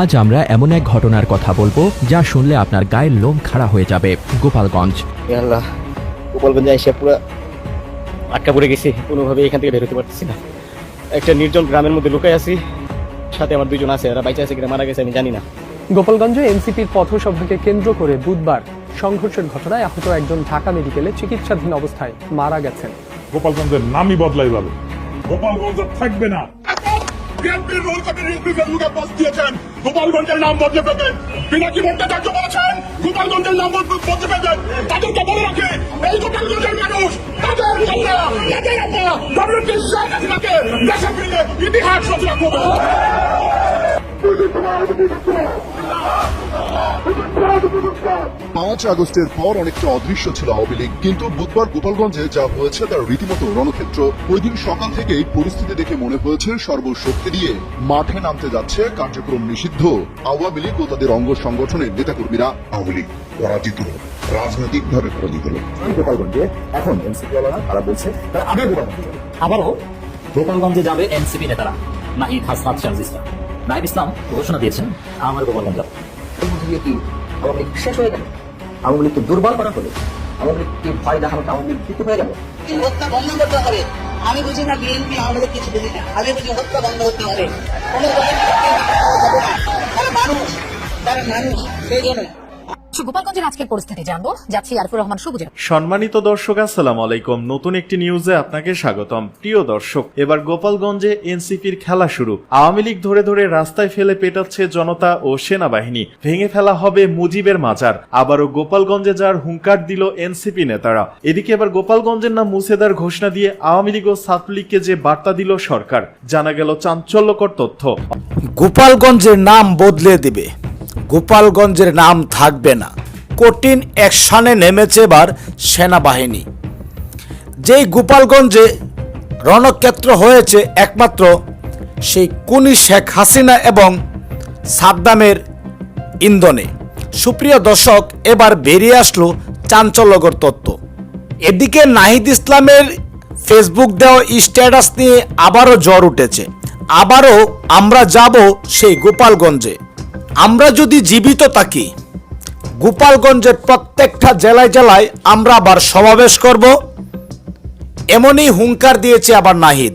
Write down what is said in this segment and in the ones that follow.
আজ আমরা এমন এক ঘটনার কথা বলব যা শুনলে আপনার গায়ের লোম খাড়া হয়ে যাবে। গোপালগঞ্জ। আল্লাহ গোপালগঞ্জে এসে পুরো আটকা পড়ে গেছি। কোনোভাবে এখান থেকে বেরোতে পারতেছি না। একটা নির্জন গ্রামের মধ্যে লুকাই আছি। সাথে আমার দুজন আছে এরা বাইচে আছে কিনা মারা গেছে আমি জানি না। গোপালগঞ্জে এনসিপির পথসভাকে কেন্দ্র করে বুধবার সংঘর্ষের ঘটনায় আহত একজন ঢাকা মেডিকেলে চিকিৎসাধীন অবস্থায় মারা গেছেন। গোপালগঞ্জের নামই বদলাই যাবে গোপালগঞ্জ থাকবে না। বিএনপির রোল কাপের ফেসবুকে পোস্ট দিয়েছেন? গোপালগঞ্জের নাম বদলে পেতেন পিনাকি ভট্টাচার্য বলেছেন গোপালগঞ্জের নাম বদলে পেতেন তাদেরকে বলে রাখে, এই গোপালগঞ্জের মানুষ, তাদের কন্যা তাদের আপা ডব্লিউটি শেখ হাসিনাকে ফিরে ইতিহাস রচনা করবে। পাঁচ আগস্টের পর অনেকটা অদৃশ্য ছিল আওয়ামী লীগ, কিন্তু বুধবার গোপালগঞ্জে যা হয়েছে তার রীতিমতো রণক্ষেত্র, ওই দিন সকাল থেকেই পরিস্থিতি দেখে মনে হয়েছে সর্বশক্তি দিয়ে। মাঠে নামতে যাচ্ছে কার্যক্রম নিষিদ্ধ। আওয়ামী লীগ ও তাদের অঙ্গ সংগঠনের নেতাকর্মীরা আওয়ামী লীগ পরাজিত। হলো রাজনৈতিকভাবে পরাজিত। গোপালগঞ্জে, এখন এনসিপি তারা বলছে, তারা আগে গোপালগঞ্জে আবারও গোপালগঞ্জে যাবে এনসিপি নেতারা। নাহিদ হাসনাত শাহজ ইসলাম নাহিদ ইসলাম ঘোষণা দিয়েছেন, আমার গোপালগঞ্জ আওয়ামী শেষ হয়ে গেল? আওয়ামী দুর্বল করা হলো আওয়ামী লীগকে ভয় দেখানো আওয়ামী লীগ ভীত হয়ে গেল হত্যা বন্ধ করতে হবে? আমি বুঝি না বিএনপি আমাদের কিছু বুঝি না। আমি বুঝি হত্যা বন্ধ করতে হবে। কোনো মানুষ তারা মানুষ, সেই জন্য গোপালগঞ্জের আজকের পরিস্থিতি জানব। যাচ্ছি আরফুর রহমান সবুজে সম্মানিত দর্শক আসসালাম আলাইকুম। নতুন একটি নিউজে আপনাকে স্বাগতম। প্রিয় দর্শক এবার গোপালগঞ্জে এনসিপির খেলা শুরু। আওয়ামী লীগ ধরে ধরে রাস্তায় ফেলে পেটাচ্ছে জনতা ও সেনাবাহিনী। ভেঙে ফেলা হবে মুজিবের মাজার। আবারও গোপালগঞ্জে যার হুঙ্কার দিল এনসিপি নেতারা। এদিকে এবার গোপালগঞ্জের নাম মুসেদার ঘোষণা দিয়ে আওয়ামী লীগ ও ছাত্রলীগকে যে বার্তা দিল সরকার জানা গেল চাঞ্চল্যকর তথ্য। গোপালগঞ্জের নাম বদলে দিবে। গোপালগঞ্জের নাম থাকবে না। কঠিন অ্যাকশনে নেমেছে এবার সেনাবাহিনী। যেই গোপালগঞ্জে রণক্ষেত্র হয়েছে একমাত্র, সেই কুনি শেখ হাসিনা এবং সাদ্দামের ইন্ধনে। সুপ্রিয় দর্শক, এবার বেরিয়ে আসলো চাঞ্চল্যকর তত্ত্ব এদিকে নাহিদ ইসলামের ফেসবুক দেওয়া স্ট্যাটাস নিয়ে আবারও জ্বর উঠেছে। আবারও আমরা যাব সেই গোপালগঞ্জে। আমরা যদি জীবিত থাকি, গোপালগঞ্জের প্রত্যেকটা জেলায় জেলায় আমরা আবার সমাবেশ করব। এমনই হুঙ্কার দিয়েছে আবার নাহিদ।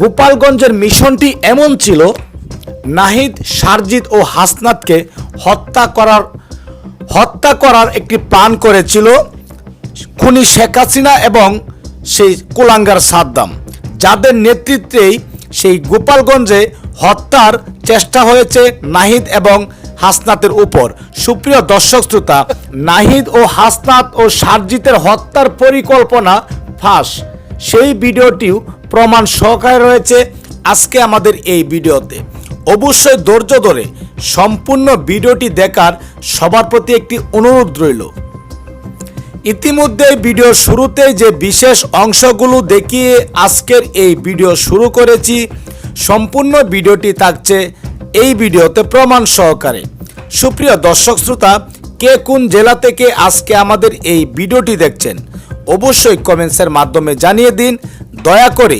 গোপালগঞ্জের মিশনটি এমন ছিল, নাহিদ, সারজিৎ ও হাসনাতকে হত্যা করার হত্যা করার একটি প্ল্যান করেছিল খুনি শেখ হাসিনা এবং সেই কুলাঙ্গার সাদ্দাম, যাদের নেতৃত্বেই সেই গোপালগঞ্জে হত্যার চেষ্টা হয়েছে নাহিদ এবং হাসনাতের উপর। সুপ্রিয় দর্শক শ্রোতা, নাহিদ ও হাসনাত ও সারজিতের হত্যার পরিকল্পনা ফাঁস। সেই ভিডিওটিও প্রমাণ সহকারে রয়েছে আজকে আমাদের এই ভিডিওতে। অবশ্যই ধৈর্য ধরে সম্পূর্ণ ভিডিওটি দেখার সবার প্রতি একটি অনুরোধ রইল। ইতিমধ্যে ভিডিও শুরুতেই যে বিশেষ অংশগুলো দেখিয়ে আজকের এই ভিডিও শুরু করেছি সম্পূর্ণ ভিডিওটি থাকছে এই ভিডিওতে প্রমাণ সহকারে। সুপ্রিয় দর্শক শ্রোতা, কে কোন জেলা থেকে আজকে আমাদের এই ভিডিওটি দেখছেন, অবশ্যই কমেন্টসের মাধ্যমে জানিয়ে দিন। দয়া করে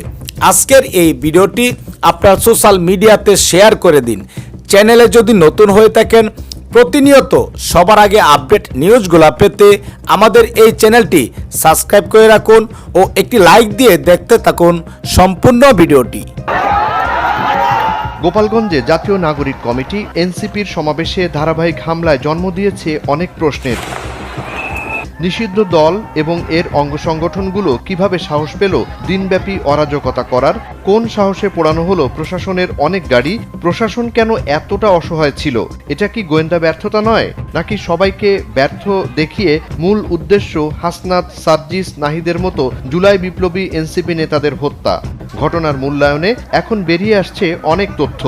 আজকের এই ভিডিওটি আপনার সোশ্যাল মিডিয়াতে শেয়ার করে দিন। চ্যানেলে যদি নতুন হয়ে থাকেন, প্রতিনিয়ত সবার আগে আপডেট নিউজগুলো পেতে আমাদের এই চ্যানেলটি সাবস্ক্রাইব করে রাখুন ও একটি লাইক দিয়ে দেখতে থাকুন সম্পূর্ণ ভিডিওটি। গোপালগঞ্জে জাতীয় নাগরিক কমিটি এনসিপির সমাবেশে ধারাবাহিক হামলায় জন্ম দিয়েছে অনেক প্রশ্নের। নিষিদ্ধ দল এবং এর অঙ্গ সংগঠনগুলো কীভাবে সাহস পেল দিনব্যাপী অরাজকতা করার, কোন সাহসে পোড়ানো হলো প্রশাসনের অনেক গাড়ি, প্রশাসন কেন এতটা অসহায় ছিল? এটা কি গোয়েন্দা ব্যর্থতা নয়? নাকি সবাইকে ব্যর্থ দেখিয়ে মূল উদ্দেশ্য হাসনাত সার্জিস নাহিদের মতো জুলাই বিপ্লবী এনসিপি নেতাদের হত্যা? ঘটনার মূল্যায়নে এখন বেরিয়ে আসছে অনেক তথ্য।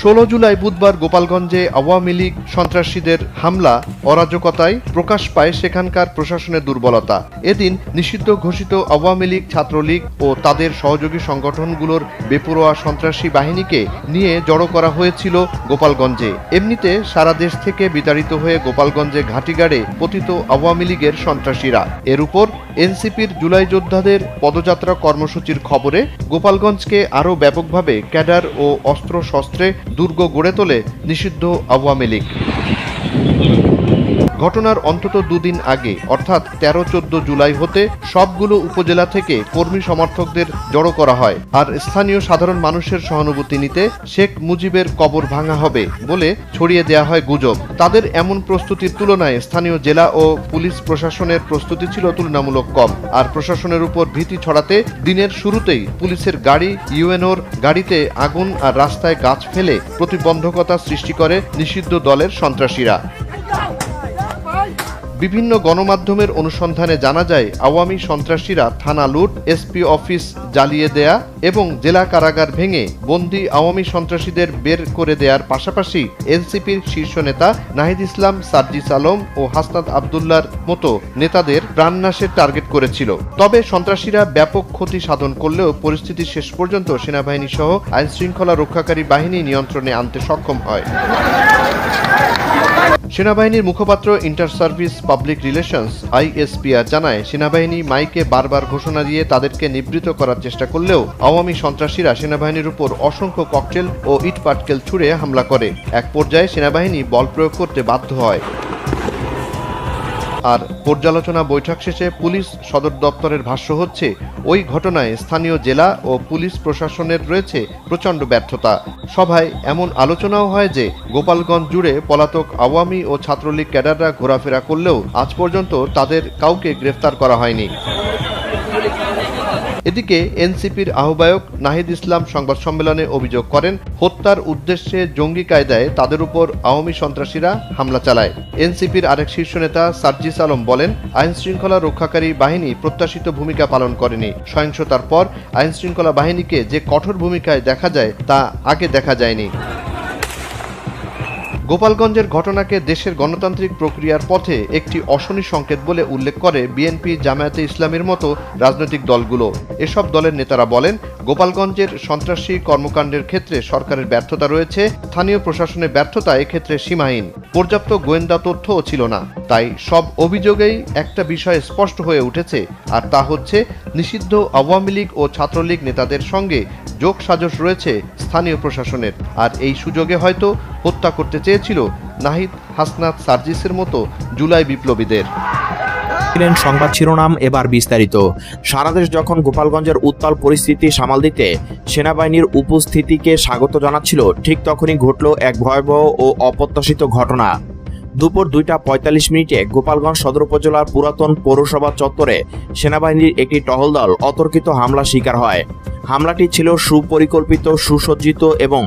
ষোলো জুলাই বুধবার গোপালগঞ্জে আওয়ামী লীগ সন্ত্রাসীদের হামলা, অরাজকতায় প্রকাশ পায় সেখানকার প্রশাসনের দুর্বলতা। এদিন নিষিদ্ধ ঘোষিত আওয়ামী লীগ ছাত্রলীগ ও তাদের সহযোগী সংগঠনগুলোর বেপরোয়া সন্ত্রাসী বাহিনীকে নিয়ে জড়ো করা হয়েছিল গোপালগঞ্জে। এমনিতে সারা দেশ থেকে বিতাড়িত হয়ে গোপালগঞ্জে ঘাঁটিগাড়ে পতিত আওয়ামী লীগের সন্ত্রাসীরা। এর উপর এনসিপির জুলাই যোদ্ধাদের পদযাত্রা কর্মসূচির খবরে গোপালগঞ্জকে আরও ব্যাপকভাবে ক্যাডার ও অস্ত্র শস্ত্রে দুর্গ গড়ে তোলে নিষিদ্ধ আওয়ামী লীগ। ঘটনার অন্তত দুদিন আগে, অর্থাৎ তেরো চোদ্দ জুলাই হতে সবগুলো উপজেলা থেকে কর্মী সমর্থকদের জড়ো করা হয়। আর স্থানীয় সাধারণ মানুষের সহানুভূতি নিতে শেখ মুজিবের কবর ভাঙা হবে বলে ছড়িয়ে দেয়া হয় গুজব। তাদের এমন প্রস্তুতির তুলনায় স্থানীয় জেলা ও পুলিশ প্রশাসনের প্রস্তুতি ছিল তুলনামূলক কম। আর প্রশাসনের উপর ভীতি ছড়াতে দিনের শুরুতেই পুলিশের গাড়ি, ইউএনওর গাড়িতে আগুন আর রাস্তায় গাছ ফেলে প্রতিবন্ধকতা সৃষ্টি করে নিষিদ্ধ দলের সন্ত্রাসীরা। বিভিন্ন গণমাধ্যমের অনুসন্ধানে জানা যায়, আওয়ামী সন্ত্রাসীরা থানা লুট, এসপি অফিস জ্বালিয়ে দেয়া এবং জেলা কারাগার ভেঙে বন্দি আওয়ামী সন্ত্রাসীদের বের করে দেয়ার পাশাপাশি এনসিপির শীর্ষ নেতা নাহিদ ইসলাম, সার্জিস আলম ও হাসনাত আবদুল্লার মতো নেতাদের প্রাণনাশের টার্গেট করেছিল। তবে সন্ত্রাসীরা ব্যাপক ক্ষতি সাধন করলেও পরিস্থিতি শেষ পর্যন্ত সেনাবাহিনী সহ আইন শৃঙ্খলা রক্ষাকারী বাহিনী নিয়ন্ত্রণে আনতে সক্ষম হয়। সেনাবাহিনীর মুখপাত্র inter services public relations ISPR জানায়, সেনাবাহিনী মাইকে বারবার ঘোষণা দিয়ে তাদেরকে নিবৃত করার চেষ্টা করলেও আওয়ামী সন্ত্রাসীরা সেনাবাহিনীর উপর অসংখ্য ককটেল ও ইট পাটকেল ছুড়ে হামলা করে। এক পর্যায়ে সেনাবাহিনী বল প্রয়োগ করতে বাধ্য হয়। আর পর্যালোচনা বৈঠক শেষে পুলিশ সদর দপ্তরের ভাষ্য হচ্ছে, ওই ঘটনায় স্থানীয় জেলা ও পুলিশ প্রশাসনের রয়েছে প্রচণ্ড ব্যর্থতা। সভায় এমন আলোচনাও হয় যে, গোপালগঞ্জ জুড়ে পলাতক আওয়ামী ও ছাত্রলীগ ক্যাডাররা ঘোরাফেরা করলেও আজ পর্যন্ত তাদের কাউকে গ্রেফতার করা হয়নি। এদিকে এনসিপির আহ্বায়ক নাহিদ ইসলাম সংবাদ সম্মেলনে অভিযোগ করেন, হত্যার উদ্দেশ্যে জঙ্গি কায়দায় তাদের উপর আওয়ামী সন্ত্রাসীরা হামলা চালায়। এনসিপির আরেক শীর্ষ নেতা সার্জিস আলম বলেন আইন শৃঙ্খলা রক্ষাকারী বাহিনী প্রত্যাশিত ভূমিকা পালন করেনি। সহিংসতার পর আইন শৃঙ্খলা বাহিনীকে যে কঠোর ভূমিকায় দেখা যায়, তা আগে দেখা যায়নি। গোপালগঞ্জের ঘটনাকে দেশের গণতান্ত্রিক প্রক্রিয়ার পথে একটি অশনি সংকেত বলে উল্লেখ করে বিএনপি জামায়াতে ইসলামের মতো রাজনৈতিক দলগুলো। এসব দলের নেতারা বলেন, গোপালগঞ্জের সন্ত্রাসী কর্মকাণ্ডের ক্ষেত্রে সরকারের ব্যর্থতা রয়েছে, স্থানীয় প্রশাসনের ব্যর্থতা এক্ষেত্রে সীমাহীন। পর্যাপ্ত গোয়েন্দা তথ্যও ছিল না। তাই সব অভিযোগেই একটা বিষয় স্পষ্ট হয়ে উঠেছে, আর তা হচ্ছে, নিষিদ্ধ আওয়ামী লীগ ও ছাত্রলীগ নেতাদের সঙ্গে যোগ সাজস রয়েছে স্থানীয় প্রশাসনের। আর এই সুযোগে হয়তো হত্যা করতে চেয়েছিল নাহিদ হাসনাত সার্জিসের মতো জুলাই বিপ্লবীদের। ছিলেন সংবাদ শিরোনাম এবার বিস্তারিত। সারা দেশ যখন গোপালগঞ্জের উত্তাল পরিস্থিতি সামাল দিতে সেনাবাহিনীর উপস্থিতিকে স্বাগত জানাচ্ছিল, ঠিক তখনই ঘটল এক ভয়াবহ ও অপ্রত্যাশিত ঘটনা। দুপুর দুইটা পঁয়তাল্লিশ মিনিটে গোপালগঞ্জ সদর উপজেলার পুরাতন পৌরসভা চত্বরে সেনাবাহিনীর একটি টহল দল অতর্কিত হামলা শিকার হয়। হামলাটি ছিল সুপরিকল্পিত, সুসজ্জিত এবং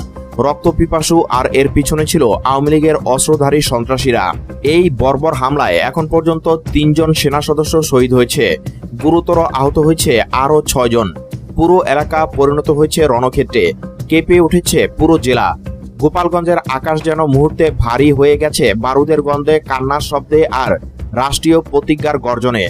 রক্তপিপাসু আর এর পিছনে ছিল আওয়ামী লীগের অস্ত্রধারী সন্ত্রাসীরা। এই বর্বর হামলায় এখন পর্যন্ত তিনজন সেনা সদস্য শহীদ হয়েছে। গুরুতর আহত হয়েছে আরও ছয়জন পুরো এলাকা পরিণত হয়েছে রণক্ষেত্রে। কেঁপে উঠেছে পুরো জেলা। গোপালগঞ্জের আকাশ যেন মুহূর্তে ভারী হয়ে গেছে বারুদের গন্ধে, কান্নার শব্দে আর রাষ্ট্রীয় প্রতিজ্ঞার গর্জনে।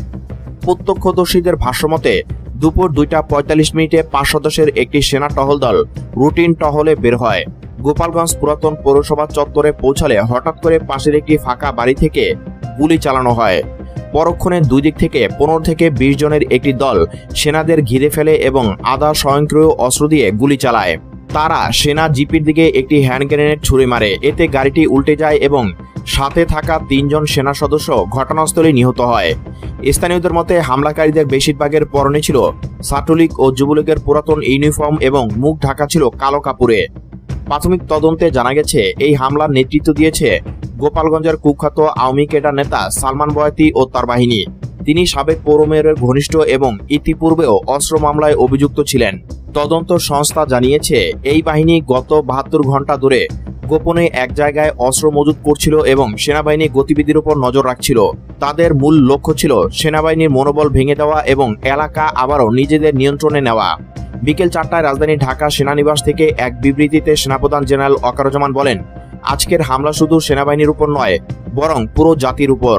প্রত্যক্ষদর্শীদের ভাষ্যমতে দুপুর দুইটা পঁয়তাল্লিশ মিনিটে পাঁচ সদস্যের একটি সেনা টহল দল রুটিন টহলে বের হয়। গোপালগঞ্জ পুরাতন পৌরসভা চত্বরে পৌঁছালে হঠাৎ করে পাশের একটি ফাঁকা বাড়ি থেকে গুলি চালানো হয়। পরক্ষণে দুই দিক থেকে পনেরো থেকে বিশ জনের একটি দল সেনাদের ঘিরে ফেলে এবং আধা স্বয়ংক্রিয় অস্ত্র দিয়ে গুলি চালায়। তারা সেনা জিপির দিকে একটি হ্যান্ড গ্রেনেড ছুড়ে মারে। এতে গাড়িটি উল্টে যায় এবং সাথে থাকা তিনজন সেনা সদস্য ঘটনাস্থলে নিহত হয়। স্থানীয়দের মতে, হামলাকারীদের বেশিরভাগের পরনে ছিল ছাত্রলীগ ও যুবলীগের পুরাতন ইউনিফর্ম এবং মুখ ঢাকা ছিল কালো কাপুরে প্রাথমিক তদন্তে জানা গেছে, এই হামলার নেতৃত্ব দিয়েছে গোপালগঞ্জের কুখ্যাত আওয়ামী কেডার নেতা সালমান বয়াতি ও তার বাহিনী। তিনি সাবেক পৌর মেয়রের ঘনিষ্ঠ এবং ইতিপূর্বেও অস্ত্র মামলায় অভিযুক্ত ছিলেন। তদন্ত সংস্থা জানিয়েছে, এই বাহিনী গত বাহাত্তর ঘণ্টা ধরে গোপনে এক জায়গায় অস্ত্র মজুত করছিল এবং সেনাবাহিনীর গতিবিধির উপর নজর রাখছিল। তাদের মূল লক্ষ্য ছিল সেনাবাহিনীর মনোবল ভেঙে দেওয়া এবং এলাকা আবারও নিজেদের নিয়ন্ত্রণে নেওয়া। বিকেল চারটায় রাজধানী ঢাকা সেনানিবাস থেকে এক বিবৃতিতে সেনাপ্রধান জেনারেল অকারুজ্জামান বলেন, আজকের হামলা শুধু সেনাবাহিনীর উপর নয়, বরং পুরো জাতির উপর।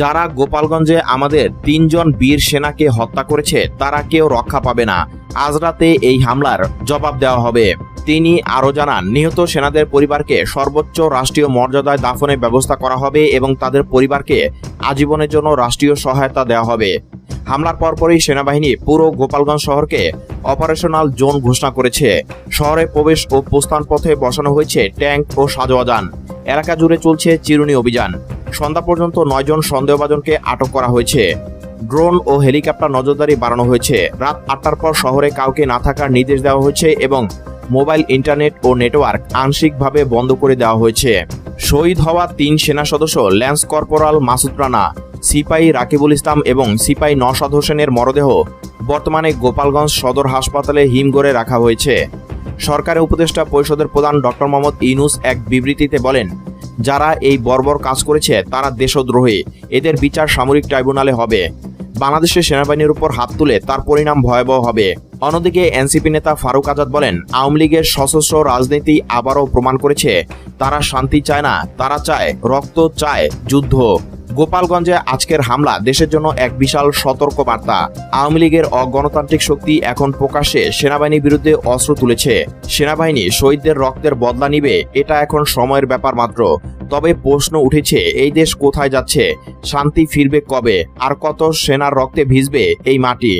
যারা গোপালগঞ্জে আমাদের তিনজন বীর সেনাকে হত্যা করেছে, তারা কেউ রক্ষা পাবে না। আজ রাতে এই হামলার জবাব দেওয়া হবে। তিনি আরও জানান, নিহত সেনাদের পরিবারকে সর্বোচ্চ রাষ্ট্রীয় মর্যাদায় দাফনের ব্যবস্থা করা হবে এবং তাদের পরিবারকে আজীবনের জন্য রাষ্ট্রীয় সহায়তা দেওয়া হবে। হামলার পরপরই সেনাবাহিনী পুরো গোপালগঞ্জ শহরকে অপারেশনাল জোন ঘোষণা করেছে। শহরে প্রবেশ ও প্রস্থান পথে বসানো হয়েছে ট্যাঙ্ক ও সাজোয়াজান। এলাকা জুড়ে চলছে চিরুনি অভিযান। সন্ধ্যা পর্যন্ত নয়জন সন্দেহভাজনকে আটক করা হয়েছে। ড্রোন ও হেলিকপ্টার নজরদারি বাড়ানো হয়েছে। রাত আটটার পর শহরে কাউকে না থাকার নির্দেশ দেওয়া হয়েছে এবং মোবাইল, ইন্টারনেট ও নেটওয়ার্ক আংশিকভাবে বন্ধ করে দেওয়া হয়েছে। শহীদ হওয়া তিন সেনা সদস্য ল্যান্স কর্পোরাল মাসুদ রানা সিপাহী রাকিবুল ইসলাম এবং সিপাহী নসাদ হোসেনের মরদেহ বর্তমানে গোপালগঞ্জ সদর হাসপাতালে হিমঘরে রাখা হয়েছে। সরকারের উপদেষ্টা পরিষদের প্রধান ডক্টর মোহাম্মদ ইনুস এক বিবৃতিতে বলেন, যারা এই বর্বর কাজ করেছে, তারা দেশদ্রোহী। এদের বিচার সামরিক ট্রাইব্যুনালে হবে। বাংলাদেশের সেনাবাহিনীর উপর হাত তুলে তার পরিণাম ভয়াবহ হবে। অন্যদিকে এনসিপি নেতা ফারুক আজাদ বলেন, আওয়ামী লীগের সশস্ত্র রাজনীতি আবারও প্রমাণ করেছে, তারা শান্তি চায় না, তারা চায় রক্ত, চায় যুদ্ধ। গোপালগঞ্জে আজকের হামলা দেশের জন্য এক বিশাল সতর্ক বার্তা আওয়ামী লীগের অগণতান্ত্রিক শক্তি এখন প্রকাশ্যে সেনাবাহিনীর বিরুদ্ধে অস্ত্র তুলেছে। সেনাবাহিনী শহীদদের রক্তের বদলা নিবে, এটা এখন সময়ের ব্যাপার মাত্র। তবে প্রশ্ন উঠেছে, এই দেশ কোথায় যাচ্ছে? শান্তি ফিরবে কবে? আর কত সেনার রক্তে ভিজবে এই মাটি?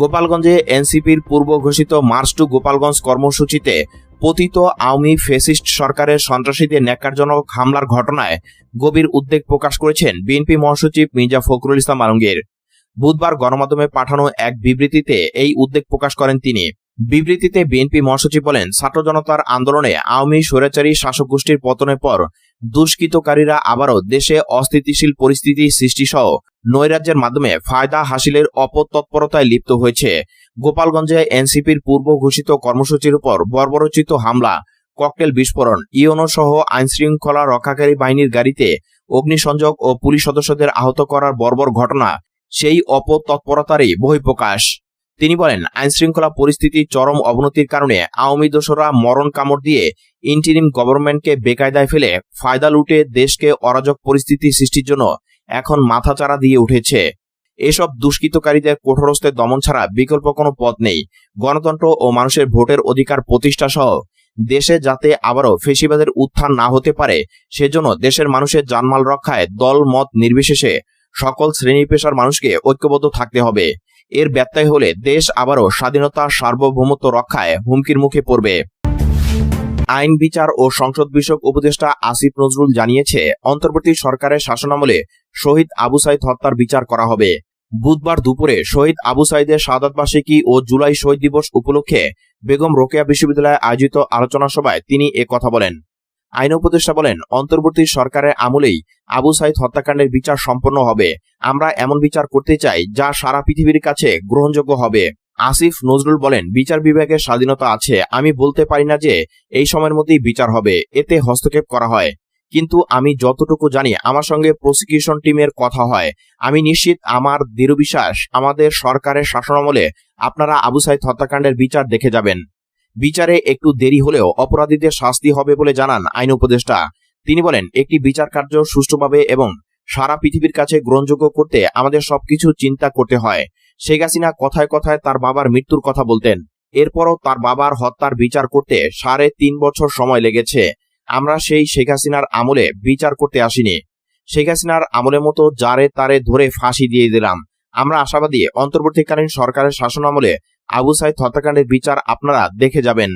গোপালগঞ্জে এনসিপির পূর্ব ঘোষিত মার্চ টু গোপালগঞ্জ কর্মসূচিতে পতিত আওয়ামী ফেসিস্ট সরকারের সন্ত্রাসীদের ন্যাক্কারজনক হামলার ঘটনায় গভীর উদ্বেগ প্রকাশ করেছেন বিএনপি মহাসচিব মির্জা ফখরুল ইসলাম আলমগীর। বুধবার গণমাধ্যমে পাঠানো এক বিবৃতিতে এই উদ্বেগ প্রকাশ করেন তিনি। বিবৃতিতে বিএনপি মহাসচিব বলেন, ছাত্র জনতার আন্দোলনে আওয়ামী স্বৈরাচারী শাসক গোষ্ঠীর পতনের পর দুষ্কৃতকারীরা আবারও দেশে অস্থিতিশীল পরিস্থিতি সৃষ্টি সহ নৈরাজ্যের মাধ্যমে ফায়দা হাসিলের অপতৎপরতায় লিপ্ত হয়েছে। গোপালগঞ্জে এনসিপির পূর্ব ঘোষিত কর্মসূচির উপর বর্বরচিত হামলা, ককটেল বিস্ফোরণ ইওনো সহ আইনশৃঙ্খলা রক্ষাকারী বাহিনীর গাড়িতে অগ্নিসংযোগ ও পুলিশ সদস্যদের আহত করার বর্বর ঘটনা, সেই অপতৎপরতারই বহিঃপ্রকাশ। তিনি বলেন, আইনশৃঙ্খলা পরিস্থিতি চরম অবনতির কারণে আওয়ামী দোসরা মরণ কামড় দিয়ে ইন্টিরিম গভর্নমেন্টকে বেকায়দায় ফেলে ফায়দা লুটে দেশকে অরাজক পরিস্থিতি সৃষ্টির জন্য এখন মাথাচাড়া দিয়ে উঠেছে। এসব দুষ্কৃতকারীদের কঠোরস্তে দমন ছাড়া বিকল্প কোনো পথ নেই। গণতন্ত্র ও মানুষের ভোটের অধিকার প্রতিষ্ঠা সহ দেশে যাতে আবারও ফেসিবাদের উত্থান না হতে পারে, সেজন্য দেশের মানুষের জানমাল রক্ষায় দল মত নির্বিশেষে সকল শ্রেণি পেশার মানুষকে ঐক্যবদ্ধ থাকতে হবে। এর ব্যত্যয় হলে দেশ আবারও স্বাধীনতা সার্বভৌমত্ব রক্ষায় হুমকির মুখে পড়বে। আইন বিচার ও সংসদ বিষয়ক উপদেষ্টা আসিফ নজরুল জানিয়েছে, অন্তর্বর্তী সরকারের শাসনামলে শহীদ আবু সাইদ হত্যার বিচার করা হবে। বুধবার দুপুরে শহীদ আবু সাইদের শাহাদত বার্ষিকী ও জুলাই শহীদ দিবস উপলক্ষে বেগম রোকেয়া বিশ্ববিদ্যালয়ে আয়োজিত আলোচনা সভায় তিনি এ কথা বলেন। আইন উপদেষ্টা বলেন, অন্তর্বর্তী সরকারের আমলেই আবু সাইদ হত্যাকাণ্ডের বিচার সম্পন্ন হবে। আমরা এমন বিচার করতে চাই যা সারা পৃথিবীর কাছে গ্রহণযোগ্য হবে। আসিফ নজরুল বলেন, বিচার বিভাগের স্বাধীনতা আছে। আমি বলতে পারি না যে এই সময়ের মধ্যেই বিচার হবে। এতে হস্তক্ষেপ করা হয়। কিন্তু আমি যতটুকু জানি, আমার সঙ্গে প্রসিকিউশন টিমের কথা হয়। আমি নিশ্চিত আমার দৃঢ় বিশ্বাস, আমাদের সরকারের শাসনামলে আপনারা আবু সাইদ হত্যাকাণ্ডের বিচার দেখে যাবেন। বিচারে একটু দেরি হলেও অপরাধীদের শাস্তি হবে বলে জানান আইন উপদেষ্টা। তিনি বলেন, একটি বিচার কার্য সুষ্ঠুভাবে এবং সারা পৃথিবীর কাছে গ্রহণযোগ্য করতে আমাদের সবকিছু চিন্তা করতে হয়। শেখ হাসিনা কথায় কথায় তার বাবার মৃত্যুর কথা বলতেন। এরপরও তার বাবার হত্যার বিচার করতে সাড়ে তিন বছর সময় লেগেছে। আমরা সেই শেখ হাসিনার আমলে বিচার করতে আসিনি। শেখ হাসিনার আমলের মতো যারে তারে ধরে ফাঁসি দিয়ে দিলাম। আমরা আশাবাদী, অন্তর্বর্তীকালীন সরকারের শাসন আমলে আবু সাইদ হত্যাকাণ্ডের বিচার আপনারা দেখে যাবেন।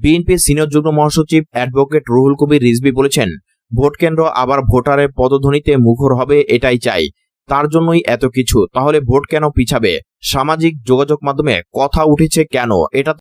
বিএনপি সিনিয়র যুগ্ম মহাসচিব অ্যাডভোকেট রুহুল কবির রিজবি বলেছেন, ভোট কেন্দ্র আবার ভোটারের পদধ্বনিতে মুখর হবে, এটাই চাই। তার জন্যই এত কিছু। তাহলে ভোট কেন পিছাবে? সামাজিক যোগাযোগ মাধ্যমে কথা উঠেছে কেন? এটা